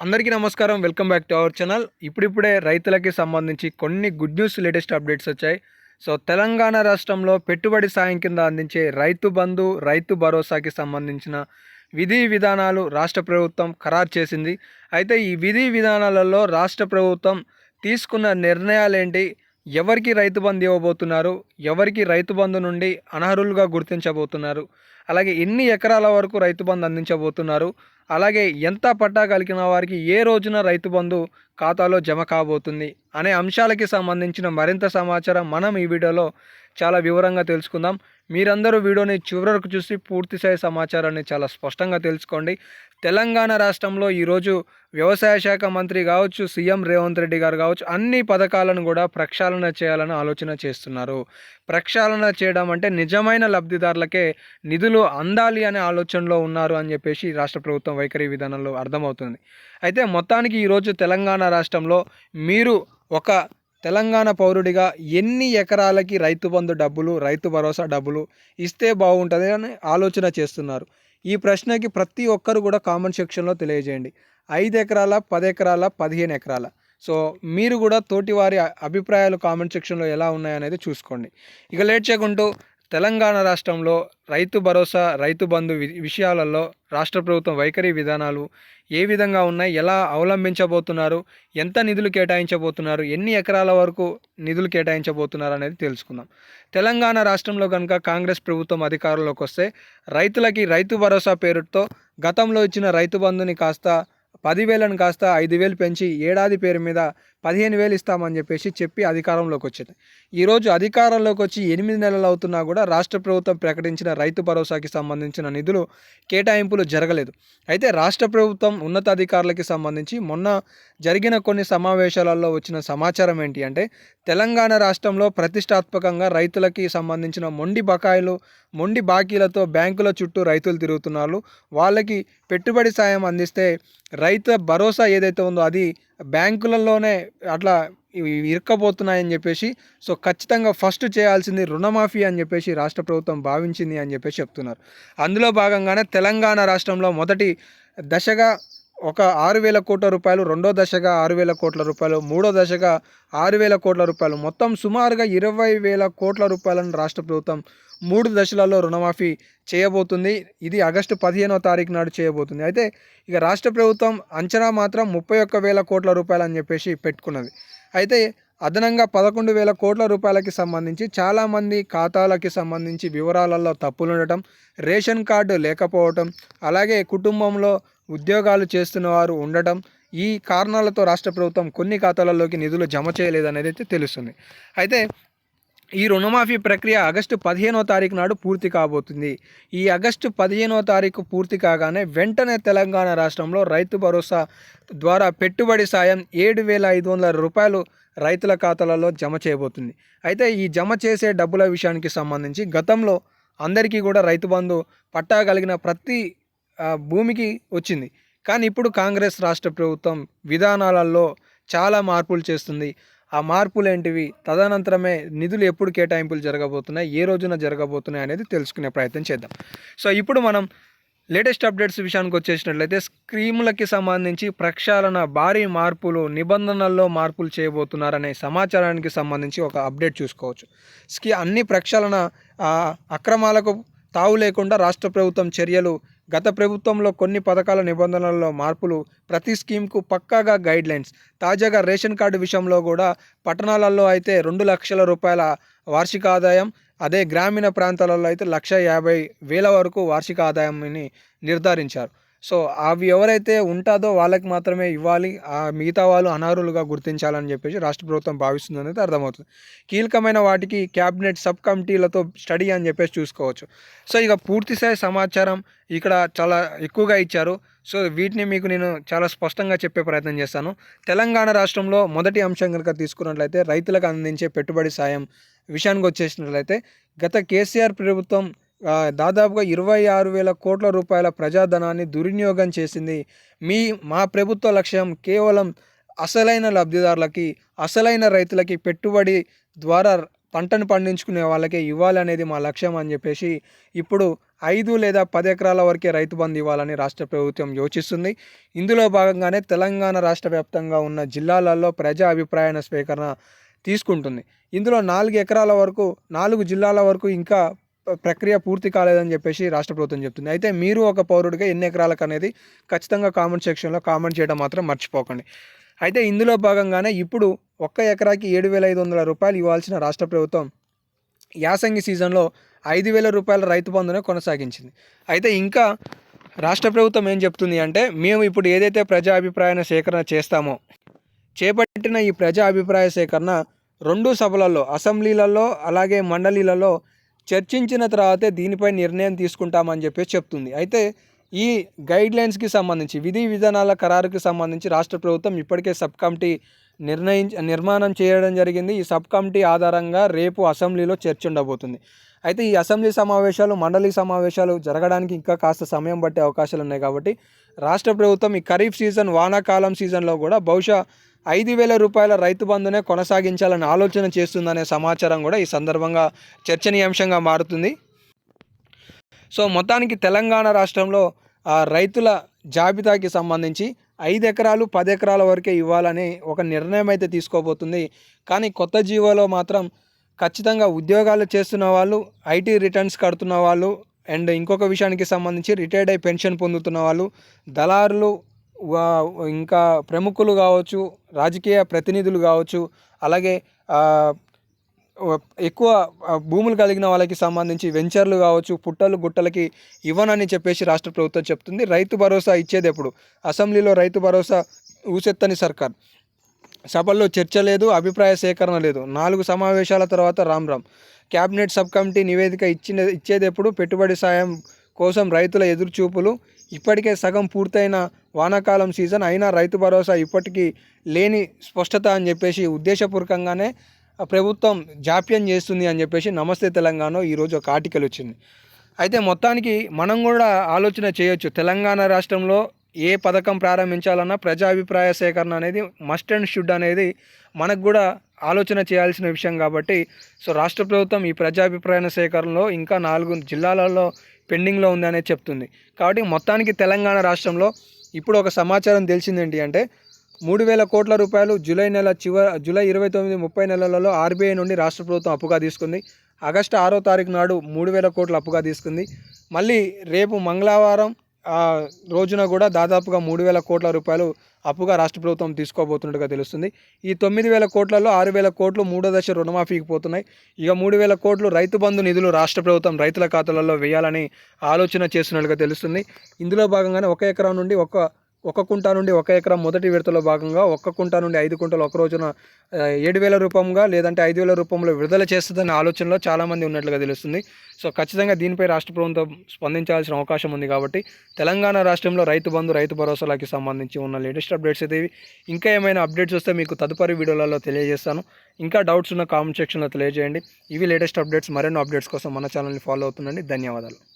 అందరికీ నమస్కారం. Welcome back to our channel. ఇప్పుడిప్పుడే రైతులకి సంబంధించి కొన్ని గుడ్ న్యూస్ లేటెస్ట్ అప్డేట్స్ వచ్చాయి. సో తెలంగాణ రాష్ట్రంలో పెట్టుబడి సాయం కింద అందించే రైతు బంధు రైతు భరోసాకి సంబంధించిన విధి విధానాలు రాష్ట్ర ప్రభుత్వం ఖరారు చేసింది. అయితే ఈ విధి విధానాలలో రాష్ట్ర ప్రభుత్వం తీసుకున్న నిర్ణయాలు ఏంటి ఎవరికి రైతు బంధు ఇవ్వబోతున్నారు? ఎవరికి రైతు బంధు నుండి అనర్హులుగా గుర్తించబోతున్నారు? అలాగే ఎన్ని ఎకరాల వరకు రైతు బంధు అందించబోతున్నారు? అలాగే ఎంత పట్టా కలిగిన వారికి ఏ రోజున రైతు బంధు ఖాతాలో జమ కాబోతుంది అనే అంశాలకి సంబంధించిన మరింత సమాచారం మనం ఈ వీడియోలో చాలా వివరంగా తెలుసుకుందాం. మీరందరూ వీడియోని చివరి వరకు చూసి పూర్తి స్థాయి సమాచారాన్ని చాలా స్పష్టంగా తెలుసుకోండి. తెలంగాణ రాష్ట్రంలో ఈరోజు వ్యవసాయ శాఖ మంత్రి కావచ్చు సీఎం రేవంత్ రెడ్డి గారు కావచ్చు అన్ని పథకాలను కూడా ప్రక్షాళన చేయాలని ఆలోచన చేస్తున్నారు. ప్రక్షాళన చేయడం అంటే నిజమైన లబ్ధిదారులకే నిధులు అందాలి అనే ఆలోచనలో ఉన్నారు అని చెప్పేసి రాష్ట్ర ప్రభుత్వం వైఖరి విధానంలో అర్థమవుతుంది. అయితే మొత్తానికి ఈరోజు తెలంగాణ రాష్ట్రంలో మీరు ఒక తెలంగాణ పౌరుడిగా ఎన్ని ఎకరాలకి రైతు బంధు డబ్బులు రైతు భరోసా డబ్బులు ఇస్తే బాగుంటుంది అని ఆలోచన చేస్తున్నారు. ఈ ప్రశ్నకి ప్రతి ఒక్కరు కూడా కామెంట్ సెక్షన్లో తెలియజేయండి. ఐదు ఎకరాల పది ఎకరాల పదిహేను ఎకరాల. సో మీరు కూడా తోటివారి అభిప్రాయాలు కామెంట్ సెక్షన్లో ఎలా ఉన్నాయనేది చూసుకోండి. ఇక లేట్ చేయకుంటూ తెలంగాణ రాష్ట్రంలో రైతు భరోసా రైతు బంధు వి- విషయాలలో రాష్ట్ర ప్రభుత్వం వైఖరి విధానాలు ఏ విధంగా ఉన్నాయి ఎలా అవలంబించబోతున్నారు ఎంత నిధులు కేటాయించబోతున్నారు ఎన్ని ఎకరాల వరకు నిధులు కేటాయించబోతున్నారు అనేది తెలుసుకుందాం. తెలంగాణ రాష్ట్రంలో కనుక కాంగ్రెస్ ప్రభుత్వం అధికారంలోకి వస్తే రైతులకి రైతు భరోసా పేరుతో గతంలో ఇచ్చిన రైతు బంధుని కాస్త పదివేలను కాస్త ఐదు వేలు పెంచి ఏడాది పేరు మీద పదిహేను వేలు ఇస్తామని చెప్పేసి చెప్పి అధికారంలోకి వచ్చింది. ఈరోజు అధికారంలోకి వచ్చి ఎనిమిది నెలలు అవుతున్నా కూడా రాష్ట్ర ప్రభుత్వం ప్రకటించిన రైతు భరోసాకి సంబంధించిన నిధులు కేటాయింపులు జరగలేదు. అయితే రాష్ట్ర ప్రభుత్వం ఉన్నతాధికారులకి సంబంధించి మొన్న జరిగిన కొన్ని సమావేశాలలో వచ్చిన సమాచారం ఏంటి అంటే తెలంగాణ రాష్ట్రంలో ప్రతిష్టాత్మకంగా రైతులకి సంబంధించిన మొండి బకాయిలు మొండి బాకీలతో బ్యాంకుల చుట్టూ రైతులు తిరుగుతున్నారు. వాళ్ళకి పెట్టుబడి సాయం అందిస్తే రైతు భరోసా ఏదైతే ఉందో అది బ్యాంకులలోనే అట్లా ఇవి ఇరుక్కపోతున్నాయని చెప్పేసి సో ఖచ్చితంగా ఫస్ట్ చేయాల్సింది రుణమాఫీ అని చెప్పేసి రాష్ట్ర ప్రభుత్వం భావించింది అని చెప్పేసి చెప్తున్నారు. అందులో భాగంగానే తెలంగాణ రాష్ట్రంలో మొదటి దశగా ఒక ఆరు వేల కోట్ల రూపాయలు రెండో దశగా ఆరు వేల కోట్ల రూపాయలు మూడో దశగా ఆరు వేల కోట్ల రూపాయలు. మొత్తం సుమారుగా ఇరవై వేల కోట్ల రూపాయలను రాష్ట్ర ప్రభుత్వం మూడు దశలలో రుణమాఫీ చేయబోతుంది. ఇది ఆగస్టు పదిహేనో తారీఖు నాడు చేయబోతుంది. అయితే ఇక రాష్ట్ర ప్రభుత్వం అంచనా మాత్రం ముప్పై ఒక్క వేల కోట్ల రూపాయలు అని చెప్పేసి పెట్టుకున్నది. అయితే అదనంగా పదకొండు వేల కోట్ల రూపాయలకి సంబంధించి చాలామంది ఖాతాలకి సంబంధించి వివరాలలో తప్పులు ఉండటం రేషన్ కార్డు లేకపోవటం అలాగే కుటుంబంలో ఉద్యోగాలు చేస్తున్న వారు ఉండటం ఈ కారణాలతో రాష్ట్ర ప్రభుత్వం కొన్ని ఖాతాలలోకి నిధులు జమ చేయలేదనేది అయితే తెలుస్తుంది. అయితే ఈ రుణమాఫీ ప్రక్రియ ఆగస్టు పదిహేనో తారీఖు నాడు పూర్తి కాబోతుంది. ఈ ఆగస్టు పదిహేనో తారీఖు పూర్తి కాగానే వెంటనే తెలంగాణ రాష్ట్రంలో రైతు భరోసా ద్వారా పెట్టుబడి సాయం ఏడు వేల ఐదు వందల రూపాయలు రైతుల ఖాతాలలో జమ చేయబోతుంది. అయితే ఈ జమ చేసే డబ్బుల విషయానికి సంబంధించి గతంలో అందరికీ కూడా రైతు బంధు పట్టా కలిగిన ప్రతి భూమికి వచ్చింది. కానీ ఇప్పుడు కాంగ్రెస్ రాష్ట్ర ప్రభుత్వం విధానాలలో చాలా మార్పులు చేస్తుంది. ఆ మార్పులు ఏంటివి తదనంతరమే నిధులు ఎప్పుడు కేటాయింపులు జరగబోతున్నాయి ఏ రోజున జరగబోతున్నాయి అనేది తెలుసుకునే ప్రయత్నం చేద్దాం. సో ఇప్పుడు మనం లేటెస్ట్ అప్డేట్స్ విషయానికి వచ్చేసినట్లయితే స్కీములకి సంబంధించి ప్రక్షాళన భారీ మార్పులు నిబంధనల్లో మార్పులు చేయబోతున్నారనే సమాచారానికి సంబంధించి ఒక అప్డేట్ చూసుకోవచ్చు. స్కీ అన్ని ప్రక్షాళన అక్రమాలకు తావు లేకుండా రాష్ట్ర ప్రభుత్వం చర్యలు గత ప్రభుత్వంలో కొన్ని పథకాల నిబంధనల్లో మార్పులు ప్రతి స్కీమ్కు పక్కాగా గైడ్ లైన్స్ తాజాగా రేషన్ కార్డు విషయంలో కూడా పట్టణాలలో అయితే రెండు లక్షల రూపాయల వార్షిక ఆదాయం అదే గ్రామీణ ప్రాంతాలలో అయితే లక్ష యాభై వేల వరకు వార్షిక ఆదాయాన్ని నిర్ధారించారు. సో అవి ఎవరైతే ఉంటుందో వాళ్ళకి మాత్రమే ఇవ్వాలి. ఆ మిగతా వాళ్ళు అనర్హులుగా గుర్తించాలని చెప్పేసి రాష్ట్ర ప్రభుత్వం భావిస్తుంది అనేది అర్థమవుతుంది. కీలకమైన వాటికి క్యాబినెట్ సబ్ కమిటీలతో స్టడీ అని చెప్పేసి చూసుకోవచ్చు. సో ఇక పూర్తిస్థాయి సమాచారం ఇక్కడ చాలా ఎక్కువగా ఇచ్చారు. సో వీటిని మీకు నేను చాలా స్పష్టంగా చెప్పే ప్రయత్నం చేస్తాను. తెలంగాణ రాష్ట్రంలో మొదటి అంశం కనుక తీసుకున్నట్లయితే రైతులకు అందించే పెట్టుబడి సాయం విషయానికి వచ్చేసినట్లయితే గత కేసీఆర్ ప్రభుత్వం దాదాపుగా ఇరవై ఆరు వేల కోట్ల రూపాయల ప్రజాధనాన్ని దుర్వినియోగం చేసింది. మీ మా ప్రభుత్వ లక్ష్యం కేవలం అసలైన లబ్ధిదారులకి అసలైన రైతులకి పెట్టుబడి ద్వారా పంటను పండించుకునే వాళ్ళకే ఇవ్వాలనేది మా లక్ష్యం అని చెప్పేసి ఇప్పుడు ఐదు లేదా పది ఎకరాల వరకే రైతు బంధు ఇవ్వాలని రాష్ట్ర ప్రభుత్వం యోచిస్తుంది. ఇందులో భాగంగానే తెలంగాణ రాష్ట్ర వ్యాప్తంగా ఉన్న జిల్లాలలో ప్రజా అభిప్రాయ స్వీకరణ తీసుకుంటుంది. ఇందులో నాలుగు ఎకరాల వరకు నాలుగు జిల్లాల వరకు ఇంకా ప్రక్రియ పూర్తి కాలేదని చెప్పేసి రాష్ట్ర ప్రభుత్వం చెప్తుంది. అయితే మీరు ఒక పౌరుడిగా ఎన్ని ఎకరాలకు అనేది ఖచ్చితంగా కామెంట్ సెక్షన్లో కామెంట్ చేయడం మాత్రం మర్చిపోకండి. అయితే ఇందులో భాగంగానే ఇప్పుడు ఒక్క ఎకరాకి ఏడు వేల ఐదు వందల రూపాయలు ఇవ్వాల్సిన రాష్ట్ర ప్రభుత్వం యాసంగి సీజన్లో ఐదు వేల రూపాయల రైతు బంధునే కొనసాగించింది. అయితే ఇంకా రాష్ట్ర ప్రభుత్వం ఏం చెప్తుంది అంటే మేము ఇప్పుడు ఏదైతే ప్రజా అభిప్రాయ సేకరణ చేస్తామో చేపట్టిన ఈ ప్రజా అభిప్రాయ సేకరణ రెండు సభలలో అసెంబ్లీలలో అలాగే మండలీలలో చర్చించిన తర్వాతే దీనిపై నిర్ణయం తీసుకుంటామని చెప్పేసి చెప్తుంది. అయితే ఈ గైడ్లైన్స్కి సంబంధించి విధి విధానాల ఖరారుకి సంబంధించి రాష్ట్ర ప్రభుత్వం ఇప్పటికే సబ్ కమిటీ నిర్ణయించ నిర్మాణం చేయడం జరిగింది. ఈ సబ్ కమిటీ ఆధారంగా రేపు అసెంబ్లీలో చర్చ ఉండబోతుంది. అయితే ఈ అసెంబ్లీ సమావేశాలు మండలి సమావేశాలు జరగడానికి ఇంకా కాస్త సమయం పట్టే అవకాశాలు ఉన్నాయి కాబట్టి రాష్ట్ర ప్రభుత్వం ఈ ఖరీఫ్ సీజన్ వానాకాలం సీజన్లో కూడా బహుశా ఐదు వేల రూపాయల రైతు బంధునే కొనసాగించాలని ఆలోచన చేస్తుందనే సమాచారం కూడా ఈ సందర్భంగా చర్చనీయాంశంగా మారుతుంది. సో మొత్తానికి తెలంగాణ రాష్ట్రంలో రైతుల జాబితాకి సంబంధించి ఐదు ఎకరాలు పది ఎకరాల వరకే ఇవ్వాలని ఒక నిర్ణయం అయితే తీసుకోబోతుంది. కానీ కొత్త జీవోలో మాత్రం ఖచ్చితంగా ఉద్యోగాలు చేస్తున్న వాళ్ళు ఐటీ రిటర్న్స్ కడుతున్న వాళ్ళు అండ్ ఇంకొక విషయానికి సంబంధించి రిటైర్డ్ అయి పెన్షన్ పొందుతున్న వాళ్ళు దళారులు ఇంకా ప్రముఖులు కావచ్చు రాజకీయ ప్రతినిధులు కావచ్చు అలాగే ఎక్కువ భూములు కలిగిన వాళ్ళకి సంబంధించి వెంచర్లు కావచ్చు పుట్టలు గుట్టలకి ఇవ్వనని చెప్పేసి రాష్ట్ర ప్రభుత్వం చెప్తుంది. రైతు భరోసా ఇచ్చేది ఎప్పుడు? అసెంబ్లీలో రైతు భరోసా ఊసెత్తని సర్కార్. సభల్లో చర్చ లేదు అభిప్రాయ సేకరణ లేదు. నాలుగు సమావేశాల తర్వాత Ram Ram. Cabinet sub committee నివేదిక ఇచ్చిన ఇచ్చేది ఎప్పుడు? పెట్టుబడి సాయం కోసం రైతుల ఎదురుచూపులు ఇప్పటికే సగం పూర్తయిన వానాకాలం సీజన్ అయినా రైతు భరోసా ఇప్పటికీ లేని స్పష్టత అని చెప్పేసి ఉద్దేశపూర్వకంగానే ప్రభుత్వం జాప్యం చేస్తుంది అని చెప్పేసి నమస్తే తెలంగాణ ఈరోజు ఒక ఆర్టికల్ వచ్చింది. అయితే మొత్తానికి మనం కూడా ఆలోచన చేయొచ్చు. తెలంగాణ రాష్ట్రంలో ఏ పథకం ప్రారంభించాలన్నా ప్రజాభిప్రాయ సేకరణ అనేది మస్ట్ అండ్ షుడ్ అనేది మనకు కూడా ఆలోచన చేయాల్సిన విషయం కాబట్టి సో రాష్ట్ర ప్రభుత్వం ఈ ప్రజాభిప్రాయ సేకరణలో ఇంకా నాలుగు జిల్లాలలో పెండింగ్లో ఉంది అనేది చెప్తుంది. కాబట్టి మొత్తానికి తెలంగాణ రాష్ట్రంలో ఇప్పుడు ఒక సమాచారం తెలిసింది ఏంటి అంటే మూడు వేల కోట్ల రూపాయలు జూలై నెల చివ జూలై ఇరవై తొమ్మిది ముప్పై నెలలలో ఆర్బీఐ నుండి రాష్ట్ర ప్రభుత్వం అప్పుగా తీసుకుంది. ఆగస్టు ఆరో తారీఖు నాడు మూడు వేల కోట్ల అప్పుగా తీసుకుంది. మళ్ళీ రేపు మంగళవారం రోజున కూడా దాదాపుగా మూడు వేల కోట్ల రూపాయలు అప్పుగా రాష్ట్ర ప్రభుత్వం తీసుకోబోతున్నట్టుగా తెలుస్తుంది. ఈ తొమ్మిది వేల కోట్లలో ఆరు వేల కోట్లు మూడో దశ రుణమాఫీకి పోతున్నాయి. ఇక మూడు వేల కోట్లు రైతు బంధు నిధులు రాష్ట్ర ప్రభుత్వం రైతుల ఖాతాలలో వేయాలని ఆలోచన చేస్తున్నట్టుగా తెలుస్తుంది. ఇందులో భాగంగానే ఒక ఎకరం నుండి ఒక ఒక కుంటా నుండి ఒక ఎకరం మొదటి విడతలో భాగంగా ఒక్క కుంటా నుండి ఐదు కుంటలు ఒక రోజున ఏడు వేల రూపంగా లేదంటే ఐదు వేల రూపంలో విడుదల చేస్తుందనే ఆలోచనలో చాలామంది ఉన్నట్లుగా తెలుస్తుంది. సో ఖచ్చితంగా దీనిపై రాష్ట్ర ప్రభుత్వం స్పందించాల్సిన అవకాశం ఉంది కాబట్టి తెలంగాణ రాష్ట్రంలో రైతు బంధు రైతు భరోసాలకి సంబంధించి ఉన్న లేటెస్ట్ అప్డేట్స్ అయితే ఇంకా ఏమైనా అప్డేట్స్ వస్తే మీకు తదుపరి వీడియోలలో తెలియజేస్తాను. ఇంకా డౌట్స్ ఉన్న కామెంట్ సెక్షన్లో తెలియజేయండి. ఇవి లేటెస్ట్ అప్డేట్స్ మరెన్నో అప్డేట్స్ కోసం మన ఛానల్ని ఫాలో అవుతుండండి. ధన్యవాదాలు.